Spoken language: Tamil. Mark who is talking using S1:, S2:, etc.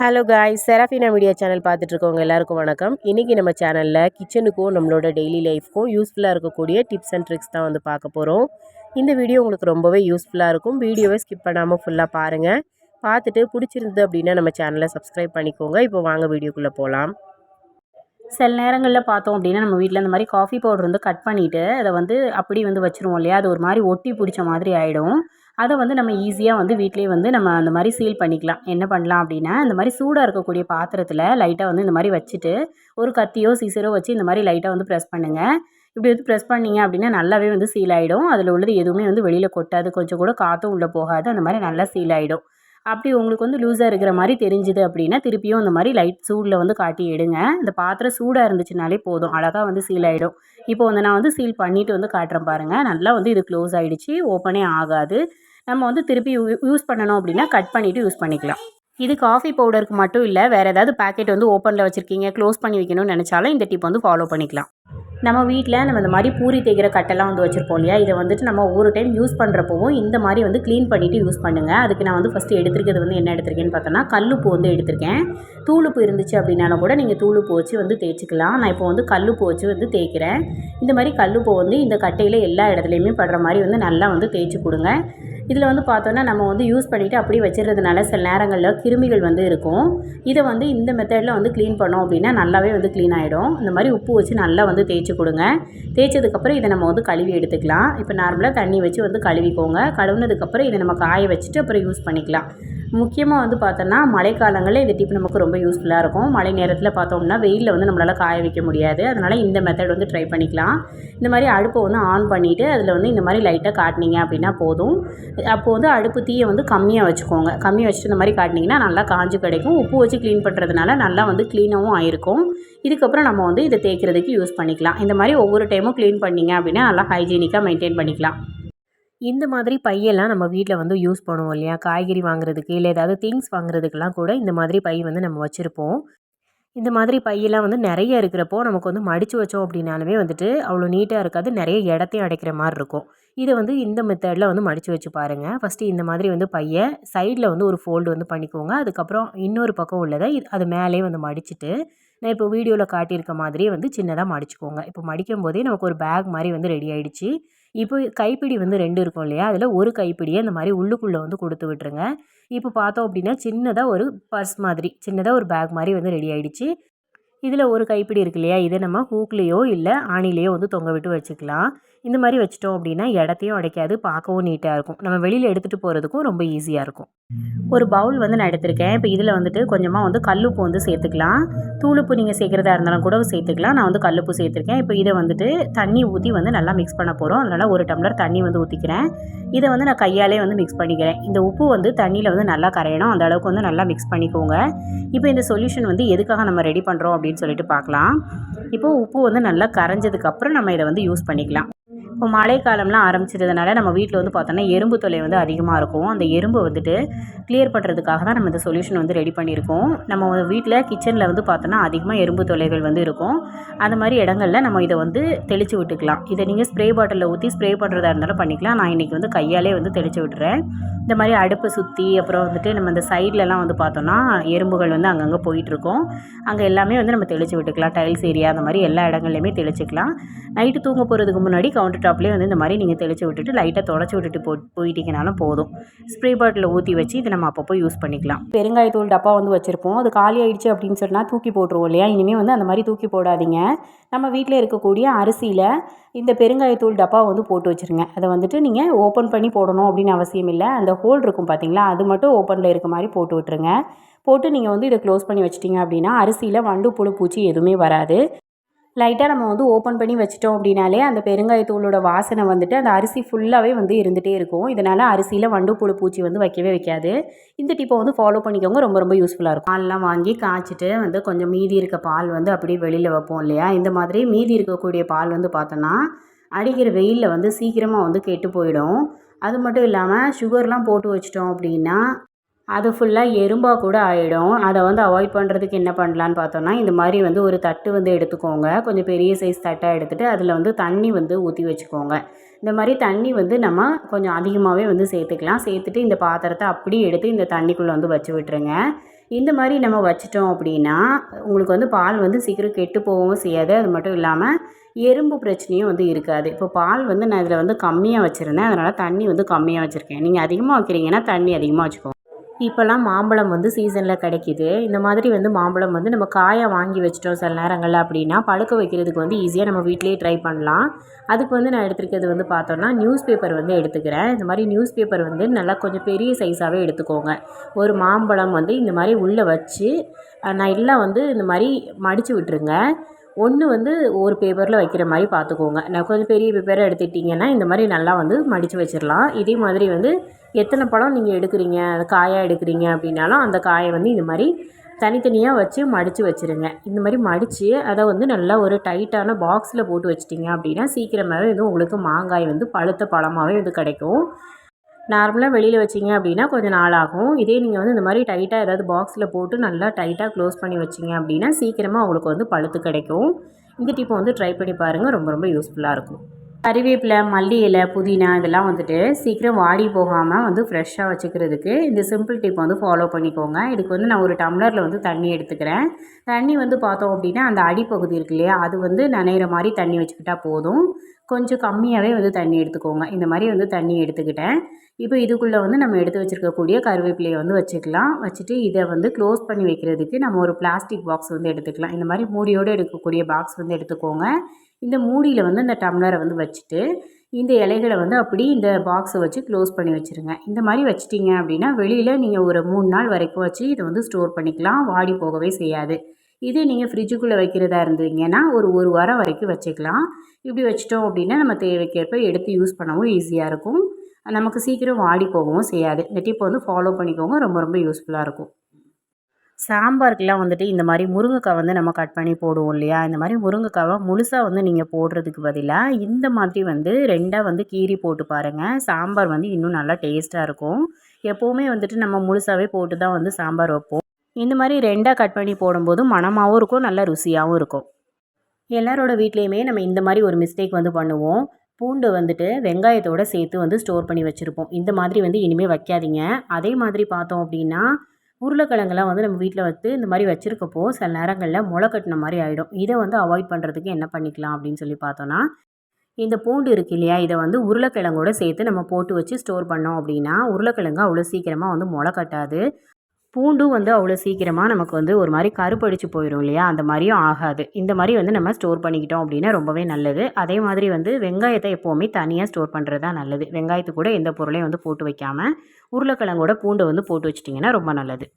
S1: ஹலோ காய் செராஃபினா மீடியா சேனல் பார்த்துட்ருக்கவங்க எல்லாருக்கும் வணக்கம். இன்றைக்கி நம்ம சேனலில் கிச்சனுக்கும் நம்மளோட டெய்லி லைஃப்க்கும் யூஸ்ஃபுல்லாக இருக்கக்கூடிய டிப்ஸ் அண்ட் ட்ரிக்ஸ் தான் வந்து பார்க்க போகிறோம் இந்த வீடியோ உங்களுக்கு ரொம்பவே யூஸ்ஃபுல்லாக இருக்கும். வீடியோவை ஸ்கிப் பண்ணாமல் ஃபுல்லாக பாருங்கள் பார்த்துட்டு பிடிச்சிருந்தது அப்படின்னா நம்ம சேனலை சப்ஸ்கிரைப் பண்ணிக்கோங்க. இப்போ வாங்க வீடியோக்குள்ளே போகலாம்
S2: சில நேரங்களில் பார்த்தோம் அப்படின்னா நம்ம வீட்டில் இந்த மாதிரி காஃபி பவுடர் வந்து கட் பண்ணிவிட்டு அதை வந்து அப்படி வந்து வச்சுருவோம் இல்லையா? அது ஒரு மாதிரி ஒட்டி பிடிச்ச மாதிரி ஆகிடும் அதை வந்து நம்ம ஈஸியாக வந்து வீட்டிலே வந்து நம்ம அந்த மாதிரி சீல் பண்ணிக்கலாம். என்ன பண்ணலாம் அப்படின்னா இந்த மாதிரி சூடாக இருக்கக்கூடிய பாத்திரத்தில் லைட்டாக வந்து இந்த மாதிரி வச்சுட்டு ஒரு கத்தியோ சீசரோ வச்சு இந்த மாதிரி லைட்டாக வந்து ப்ரெஸ் பண்ணுங்கள் இப்படி வந்து ப்ரெஸ் பண்ணிங்க அப்படின்னா நல்லாவே வந்து சீல் ஆகிடும் அதில் உள்ளது எதுவுமே வந்து வெளியில் கொட்டாது. கொஞ்சம் கூட காற்றும் உள்ளே போகாது. அந்த மாதிரி நல்லா சீல் ஆகிடும் அப்படி உங்களுக்கு வந்து லூஸாக இருக்கிற மாதிரி தெரிஞ்சுது அப்படின்னா திருப்பியும் இந்த மாதிரி லைட் சூடில் வந்து காட்டி எடுங்க. இந்த பாத்திரம் சூடாக இருந்துச்சுனாலே போதும். அழகாக வந்து சீல் ஆகிடும் இப்போ வந்து நான் வந்து சீல் பண்ணிவிட்டு வந்து காட்டுறேன் பாருங்கள் நல்லா வந்து இது க்ளோஸ் ஆகிடுச்சு ஓப்பனே ஆகாது. நம்ம வந்து திருப்பி யூஸ் பண்ணணும் அப்படின்னா கட் பண்ணிவிட்டு யூஸ் பண்ணிக்கலாம். இது காஃபி பவுடருக்கு மட்டும் இல்லை வேறு ஏதாவது பேக்கெட் வந்து ஓப்பனில் வச்சுருக்கீங்க க்ளோஸ் பண்ணி வைக்கணும்னு நினச்சாலும் இந்த டிப் வந்து ஃபாலோ பண்ணிக்கலாம். நம்ம வீட்டில் நம்ம இந்த மாதிரி பூரி தேய்க்கிற கட்டெல்லாம் வந்து வச்சுருப்போம் இல்லையா? இதை வந்துட்டு நம்ம ஒவ்வொரு டைம் யூஸ் பண்ணுறப்பவும் இந்த மாதிரி வந்து க்ளீன் பண்ணிவிட்டு யூஸ் பண்ணுங்கள் அதுக்கு நான் வந்து ஃபஸ்ட்டு எடுத்துருக்கிறது வந்து என்ன எடுத்திருக்கேன்னு பார்த்தோன்னா கல்லுப்பு வந்து எடுத்திருக்கேன். தூளுப்பு இருந்துச்சு அப்படின்னாலும் கூட நீங்கள் தூளுப்பு வச்சு வந்து தேய்ச்சிக்கலாம். நான் இப்போ வந்து கல்லுப்பு வச்சு வந்து தேய்க்கிறேன். இந்த மாதிரி கல்லுப்பு வந்து இந்த கட்டையில் எல்லா இடத்துலையுமே படுற மாதிரி வந்து நல்லா வந்து தேய்ச்சி கொடுங்க. இதில் வந்து பார்த்தோன்னா நம்ம வந்து யூஸ் பண்ணிவிட்டு அப்படியே வச்சிடுறதுனால சில நேரங்களில் கிருமிகள் வந்து இருக்கும். இதை வந்து இந்த மெத்தடில் வந்து க்ளீன் பண்ணோம் அப்படின்னா நல்லாவே வந்து க்ளீன் ஆகிடும் இந்த மாதிரி உப்பு வச்சு நல்லா வந்து தேய்ச்சி கொடுங்க. தேய்ச்சதுக்கப்புறம் இதை நம்ம வந்து கழுவி எடுத்துக்கலாம். இப்போ நார்மலாக தண்ணி வச்சு வந்து கழுவிக்கோங்க. கழுவுனதுக்கப்புறம் இதை நம்ம காய வச்சுட்டு அப்புறம் யூஸ் பண்ணிக்கலாம். முக்கியமாக வந்து பார்த்தோன்னா மழைக்காலங்களில் இந்த டிப் நமக்கு ரொம்ப யூஸ்ஃபுல்லாக இருக்கும். மழை நேரத்தில் பார்த்தோம்னா வெயிலில் வந்து நம்மளால் காய வைக்க முடியாது. அதனால் இந்த மெத்தட் வந்து ட்ரை பண்ணிக்கலாம். இந்த மாதிரி அடுப்பை வந்து ஆன் பண்ணிவிட்டு அதில் வந்து இந்த மாதிரி லைட்டாக காட்டினீங்க அப்படின்னா போதும். அப்போது வந்து அடுப்பு தீயை வந்து கம்மியாக வச்சுக்கோங்க. கம்மியாக வச்சுட்டு இந்த மாதிரி காட்டினீங்கன்னா நல்லா காஞ்சு கிடைக்கும். உப்பு வச்சு க்ளீன் பண்ணுறதுனால நல்லா வந்து க்ளீனாகவும் ஆயிருக்கும். இதுக்கப்புறம் நம்ம வந்து இதை தேய்க்கிறதுக்கு யூஸ் பண்ணிக்கலாம். இந்த மாதிரி ஒவ்வொரு டைமும் க்ளீன் பண்ணிங்க அப்படின்னா நல்லா ஹைஜீனிக்காக மெயின்டைன் பண்ணிக்கலாம்.
S1: இந்த மாதிரி பையெல்லாம் நம்ம வீட்டில் வந்து யூஸ் பண்ணுவோம் இல்லையா? காய்கறி வாங்குறதுக்கு இல்லை ஏதாவது திங்ஸ் வாங்குறதுக்கெல்லாம் கூட இந்த மாதிரி பை வந்து நம்ம வச்சுருப்போம். இந்த மாதிரி பையெல்லாம் வந்து நிறைய இருக்கிறப்போ நமக்கு வந்து மடித்து வச்சோம் அப்படின்னாலுமே வந்துட்டு அவ்வளோ நீட்டாக இருக்காது. நிறைய இடத்தையும் அடைக்கிற மாதிரி இருக்கும். இதை வந்து இந்த மெத்தடில் வந்து மடித்து வச்சு பாருங்கள் ஃபஸ்ட்டு இந்த மாதிரி வந்து பையை சைடில் வந்து ஒரு ஃபோல்டு வந்து பண்ணிக்கோங்க. அதுக்கப்புறம் இன்னொரு பக்கம் உள்ளதை இது அது மேலே வந்து மடிச்சுட்டு நான் இப்போ வீடியோவில் காட்டியிருக்க மாதிரியே வந்து சின்னதாக மடிச்சுக்கோங்க. இப்போ மடிக்கும் போதே நமக்கு ஒரு பேக் மாதிரி வந்து ரெடி ஆகிடுச்சு இப்போ கைப்பிடி வந்து ரெண்டு இருக்கும் இல்லையா? அதில் ஒரு கைப்பிடியை இந்த மாதிரி உள்ளுக்குள்ளே வந்து கொடுத்து விட்டுருங்க. இப்போ பார்த்தோம் அப்படின்னா சின்னதாக ஒரு பர்ஸ் மாதிரி சின்னதாக ஒரு பேக் மாதிரி வந்து ரெடி ஆகிடுச்சு இதில் ஒரு கைப்பிடி இருக்கு இல்லையா? இதை நம்ம ஹூக்லேயோ இல்லை ஆணிலேயோ வந்து தொங்க விட்டு வச்சுக்கலாம். இந்த மாதிரி வச்சிட்டோம் அப்படின்னா இடத்தையும் அடைக்காது பார்க்கவும் நீட்டாக இருக்கும். நம்ம வெளியில் எடுத்துகிட்டு போகிறதுக்கும் ரொம்ப ஈஸியாக இருக்கும். ஒரு பவுல் வந்து நான் எடுத்திருக்கேன். இப்போ இதில் வந்துட்டு கொஞ்சமாக வந்து கல்லுப்பு வந்து சேர்த்துக்கலாம். தூளுப்பு நீங்கள் சேர்க்குறதா இருந்தாலும் கூட சேர்த்துக்கலாம். நான் வந்து கல்லுப்பு சேர்த்துருக்கேன். இப்போ இதை வந்துட்டு தண்ணி ஊற்றி வந்து நல்லா மிக்ஸ் பண்ண போகிறோம் அதனால் ஒரு டம்ளர் தண்ணி வந்து ஊற்றிக்கிறேன் இதை வந்து நான் கையாலே வந்து மிக்ஸ் பண்ணிக்கிறேன். இந்த உப்பு வந்து தண்ணியில் வந்து நல்லா கரையணும். அந்த அளவுக்கு வந்து நல்லா மிக்ஸ் பண்ணிக்கோங்க. இப்போ இந்த சொல்யூஷன் வந்து எதுக்காக நம்ம ரெடி பண்ணுறோம் அப்படின்னு சொல்லிட்டு பார்க்கலாம். இப்போது உப்பு வந்து நல்லா கரைஞ்சதுக்கப்புறம் நம்ம இதை வந்து யூஸ் பண்ணிக்கலாம். இப்போ மழைக்காலம்லாம் ஆரம்பிச்சிட்டதுனால நம்ம வீட்டில் வந்து பார்த்தோன்னா எறும்பு தொலை வந்து அதிகமாக இருக்கும். அந்த எறும்பு வந்துட்டு கிளியர் பண்ணுறதுக்காக தான் நம்ம இந்த சொல்யூஷன் வந்து ரெடி பண்ணியிருக்கோம். நம்ம வீட்டில் கிச்சனில் வந்து பார்த்தோன்னா அதிகமாக எறும்பு தொலைகள் வந்து இருக்கும். அந்த மாதிரி இடங்களில் நம்ம இதை வந்து தெளித்து விட்டுக்கலாம். இதை நீங்கள் ஸ்ப்ரே பாட்டிலில் ஊற்றி ஸ்ப்ரே பண்ணுறதா இருந்தாலும் பண்ணிக்கலாம். நான் இன்றைக்கி வந்து கையாலே வந்து தெளித்து விட்டுறேன். இந்த மாதிரி அடுப்பை சுற்றி அப்புறம் வந்துட்டு நம்ம இந்த சைட்லலாம் வந்து பார்த்தோன்னா எறும்புகள் வந்து அங்கங்கே போயிட்டுருக்கோம் அங்கே எல்லாமே வந்து நம்ம தெளித்து விட்டுக்கலாம். டைல்ஸ் ஏரியா அந்த மாதிரி எல்லா இடங்கள்லையுமே தெளிச்சிக்கலாம். நைட்டு தூங்க போகிறதுக்கு முன்னாடி கவுண்டர் டாப்லேயே வந்து இந்த மாதிரி நீங்கள் தெளித்து விட்டுட்டு லைட்டாக தொடச்சி விட்டுட்டு போ போயிட்டீங்கனாலும் போதும். ஸ்ப்ரே பாட்டிலில் ஊற்றி வச்சு இதை நம்ம அப்பப்போ யூஸ் பண்ணிக்கலாம். பெருங்காயத்தூள் டப்பா வந்து வச்சுருப்போம். அது காலி ஆயிடுச்சு அப்படின்னு சொன்னால் தூக்கி போட்டுருவோம் இல்லையா? இனிமேல் வந்து அந்த மாதிரி தூக்கி போடாதீங்க. நம்ம வீட்டில் இருக்கக்கூடிய அரிசியில் இந்த பெருங்காயத்தூள் டப்பா வந்து போட்டு வச்சுருங்க. அதை வந்துட்டு நீங்கள் ஓப்பன் பண்ணி போடணும் அப்படின்னு அவசியம் இல்லை. அந்த ஹோல் இருக்கும் பார்த்தீங்களா அது மட்டும் ஓப்பனில் இருக்க மாதிரி போட்டு விட்டுருங்க. போட்டு நீங்கள் வந்து இதை க்ளோஸ் பண்ணி வச்சிட்டிங்க அப்படின்னா அரிசியில் வண்டு புழு பூச்சி எதுவுமே வராது. லைட்டாக நம்ம வந்து ஓப்பன் பண்ணி வச்சிட்டோம் அப்படின்னாலே அந்த பெருங்காயத்தூளோட வாசனை வந்துட்டு அந்த அரிசி ஃபுல்லாகவே வந்து இருந்துகிட்டே இருக்கும். இதனால் அரிசியில் வண்டு புழு பூச்சி வந்து வைக்கவே வைக்காது. இந்த டிப்பை வந்து ஃபாலோ பண்ணிக்கோங்க. ரொம்ப ரொம்ப யூஸ்ஃபுல்லாக இருக்கும். பால்லாம் வாங்கி காய்ச்சிட்டு வந்து கொஞ்சம் மீதி இருக்க பால் வந்து அப்படியே வெளியில் வைப்போம் இல்லையா? இந்த மாதிரி மீதி இருக்கக்கூடிய பால் வந்து பார்த்தோன்னா அடிக்கிற வெயிலில் வந்து சீக்கிரமாக வந்து கெட்டு போயிடும். அது மட்டும் இல்லாமல் சுகர்லாம் போட்டு வச்சிட்டோம் அப்படின்னா அது ஃபுல்லாக எறும்பாக கூட ஆகிடும் அதை வந்து அவாய்ட் பண்ணுறதுக்கு என்ன பண்ணலான்னு பார்த்தோன்னா இந்த மாதிரி வந்து ஒரு தட்டு வந்து எடுத்துக்கோங்க. கொஞ்சம் பெரிய சைஸ் தட்டாக எடுத்துகிட்டு அதில் வந்து தண்ணி வந்து ஊற்றி வச்சுக்கோங்க. இந்த மாதிரி தண்ணி வந்து நம்ம கொஞ்சம் அதிகமாகவே வந்து சேர்த்துக்கலாம். சேர்த்துட்டு இந்த பாத்திரத்தை அப்படியே எடுத்து இந்த தண்ணிக்குள்ளே வந்து வச்சு விட்டுருங்க.
S2: இந்த மாதிரி நம்ம வச்சிட்டோம் அப்படின்னா உங்களுக்கு வந்து பால் வந்து சீக்கிரம் கெட்டு போகவும் செய்யாது. அது மட்டும் இல்லாமல் எறும்பு பிரச்சனையும் வந்து இருக்காது. இப்போ பால் வந்து நான் இதில் வந்து கம்மியாக வச்சுருந்தேன். அதனால் தண்ணி வந்து கம்மியாக வச்சுருக்கேன். நீங்கள் அதிகமாக வைக்கிறீங்கன்னா தண்ணி அதிகமாக வச்சுக்கோங்க.
S1: இப்போல்லாம் மாம்பழம் வந்து சீசனில் கிடைக்கிது. இந்த மாதிரி வந்து மாம்பழம் வந்து நம்ம காயாக வாங்கி வச்சிட்டோம் சில நேரங்களில் அப்படின்னா பழுக்க வைக்கிறதுக்கு வந்து ஈஸியாக நம்ம வீட்டிலேயே ட்ரை பண்ணலாம். அதுக்கு வந்து நான் எடுத்துருக்கிறது வந்து பார்த்தோன்னா நியூஸ் பேப்பர் வந்து எடுத்துக்கிறேன். இந்த மாதிரி நியூஸ் பேப்பர் வந்து நல்லா கொஞ்சம் பெரிய சைஸாகவே எடுத்துக்கோங்க. ஒரு மாம்பழம் வந்து இந்த மாதிரி உள்ளே வச்சு நான் எல்லாம் வந்து இந்த மாதிரி மடித்து விட்டுருங்க. ஒன்று வந்து ஒரு பேப்பரில் வைக்கிற மாதிரி பார்த்துக்கோங்க. நான் கொஞ்சம் பெரிய பேப்பரை எடுத்துக்கிட்டிங்கன்னா இந்த மாதிரி நல்லா வந்து மடித்து வச்சிடலாம். இதே மாதிரி வந்து எத்தனை பழம் நீங்கள் எடுக்கிறீங்க அது காயாக எடுக்கிறீங்க அப்படின்னாலும் அந்த காயை வந்து இந்த மாதிரி தனித்தனியாக வச்சு மடித்து வச்சுருங்க. இந்த மாதிரி மடித்து அதை வந்து நல்லா ஒரு டைட்டான பாக்ஸில் போட்டு வச்சிட்டிங்க அப்படின்னா சீக்கிரமாகவே வந்து உங்களுக்கு மாங்காய் வந்து பழுத்த பழமாகவே வந்து கிடைக்கும். நார்மலாக வெளியில் வச்சிங்க அப்படின்னா கொஞ்சம் நாள் ஆகும். இதே நீங்கள் வந்து இந்த மாதிரி டைட்டாக ஏதாவது பாக்ஸில் போட்டு நல்லா டைட்டாக க்ளோஸ் பண்ணி வச்சிங்க அப்படின்னா சீக்கிரமாக உங்களுக்கு வந்து பழுத்து கிடைக்கும். இந்த டிப்பை வந்து ட்ரை பண்ணி பாருங்கள் ரொம்ப ரொம்ப யூஸ்ஃபுல்லாக இருக்கும். கறிவேப்பிலை மல்லி இலை புதினா இதெல்லாம் வந்துட்டு சீக்கிரம் வாடி போகாமல் வந்து ஃப்ரெஷ்ஷாக வச்சுக்கிறதுக்கு இந்த சிம்பிள் டிப் வந்து ஃபாலோ பண்ணிக்கோங்க. இதுக்கு வந்து நான் ஒரு டம்ளரில் வந்து தண்ணி எடுத்துக்கிறேன். தண்ணி வந்து பார்த்தோம் அப்படின்னா அந்த அடிப்பகுதி இருக்கு இல்லையா? அது வந்து நனைகிற மாதிரி தண்ணி வச்சுக்கிட்டால் போதும். கொஞ்சம் கம்மியாகவே வந்து தண்ணி எடுத்துக்கோங்க. இந்த மாதிரி வந்து தண்ணி எடுத்துக்கிட்டேன். இப்போ இதுக்குள்ளே வந்து நம்ம எடுத்து வச்சுருக்கக்கூடிய கருவேப்பிலையை வந்து வச்சுக்கலாம். வச்சுட்டு இதை வந்து க்ளோஸ் பண்ணி வைக்கிறதுக்கு நம்ம ஒரு பிளாஸ்டிக் பாக்ஸ் வந்து எடுத்துக்கலாம். இந்த மாதிரி மூடியோடு எடுக்கக்கூடிய பாக்ஸ் வந்து எடுத்துக்கோங்க. இந்த மூடியில் வந்து இந்த டம்ளரை வந்து வச்சுட்டு இந்த இலைகளை வந்து அப்படி இந்த பாக்ஸை வச்சு க்ளோஸ் பண்ணி வச்சுருங்க. இந்த மாதிரி வச்சிட்டிங்க அப்படின்னா வெளியில் நீங்கள் ஒரு மூணு நாள் வரைக்கும் வச்சு இதை வந்து ஸ்டோர் பண்ணிக்கலாம். வாடி போகவே செய்யாது. இதே நீங்கள் ஃப்ரிட்ஜுக்குள்ளே வைக்கிறதா இருந்தீங்கன்னா ஒரு ஒரு வாரம் வரைக்கும் வச்சுக்கலாம். இப்படி வச்சிட்டோம் அப்படின்னா நம்ம தேவைக்கேற்ப எடுத்து யூஸ் பண்ணவும் ஈஸியாக இருக்கும். நமக்கு சீக்கிரம் வாடி போகவும் செய்யாது. இந்த டிப்பை வந்து ஃபாலோ பண்ணிக்கோங்க. ரொம்ப ரொம்ப யூஸ்ஃபுல்லாக இருக்கும். சாம்பாருக்கெலாம் வந்துட்டு இந்த மாதிரி முருங்கைக்காய் வந்து நம்ம கட் பண்ணி போடுவோம் இல்லையா? இந்த மாதிரி முருங்கைக்காவை முழுசாக வந்து நீங்கள் போடுறதுக்கு பதிலாக இந்த மாதிரி வந்து ரெண்டாக வந்து கீறி போட்டு பாருங்கள் சாம்பார் வந்து இன்னும் நல்லா டேஸ்ட்டாக இருக்கும். எப்போவுமே வந்துட்டு நம்ம முழுசாகவே போட்டு தான் வந்து சாம்பார் வைப்போம். இந்த மாதிரி ரெண்டாக கட் பண்ணி போடும்போது மணமாகவும் இருக்கும் நல்லா ருசியாகவும் இருக்கும். எல்லாரோட வீட்லேயுமே நம்ம இந்த மாதிரி ஒரு மிஸ்டேக் வந்து பண்ணுவோம். பூண்டு வந்துட்டு வெங்காயத்தோடு சேர்த்து வந்து ஸ்டோர் பண்ணி வச்சுருப்போம். இந்த மாதிரி வந்து இனிமேல் வைக்காதீங்க. அதே மாதிரி பார்த்தோம் அப்படின்னா உருளைக்கிழங்கெல்லாம் வந்து நம்ம வீட்டில் வந்து இந்த மாதிரி வச்சுருக்கப்போ சில நேரங்களில் முளை கட்டின மாதிரி ஆகிடும் இதை வந்து அவாய்ட் பண்ணுறதுக்கு என்ன பண்ணிக்கலாம் அப்படின்னு சொல்லி பார்த்தோன்னா இந்த பூண்டு இருக்கு இல்லையா இதை வந்து உருளைக்கிழங்கோட சேர்த்து நம்ம போட்டு வச்சு ஸ்டோர் பண்ணோம் அப்படின்னா உருளைக்கிழங்கு அவ்வளோ சீக்கிரமாக வந்து முளை கட்டாது. பூண்டும் வந்து அவ்வளோ சீக்கிரமாக நமக்கு வந்து ஒரு மாதிரி கருப்படிச்சு போயிடும் இல்லையா? அந்த மாதிரியும் ஆகாது. இந்த மாதிரி வந்து நம்ம ஸ்டோர் பண்ணிக்கிட்டோம் அப்படின்னா ரொம்பவே நல்லது. அதே மாதிரி வந்து வெங்காயத்தை எப்போவுமே தனியாக ஸ்டோர் பண்ணுறது தான் நல்லது. வெங்காயத்து கூட எந்த பொருளையும் வந்து போட்டு வைக்காமல் உருளைக்கிழங்கோட பூண்டை வந்து போட்டு வச்சிட்டிங்கன்னா ரொம்ப நல்லது.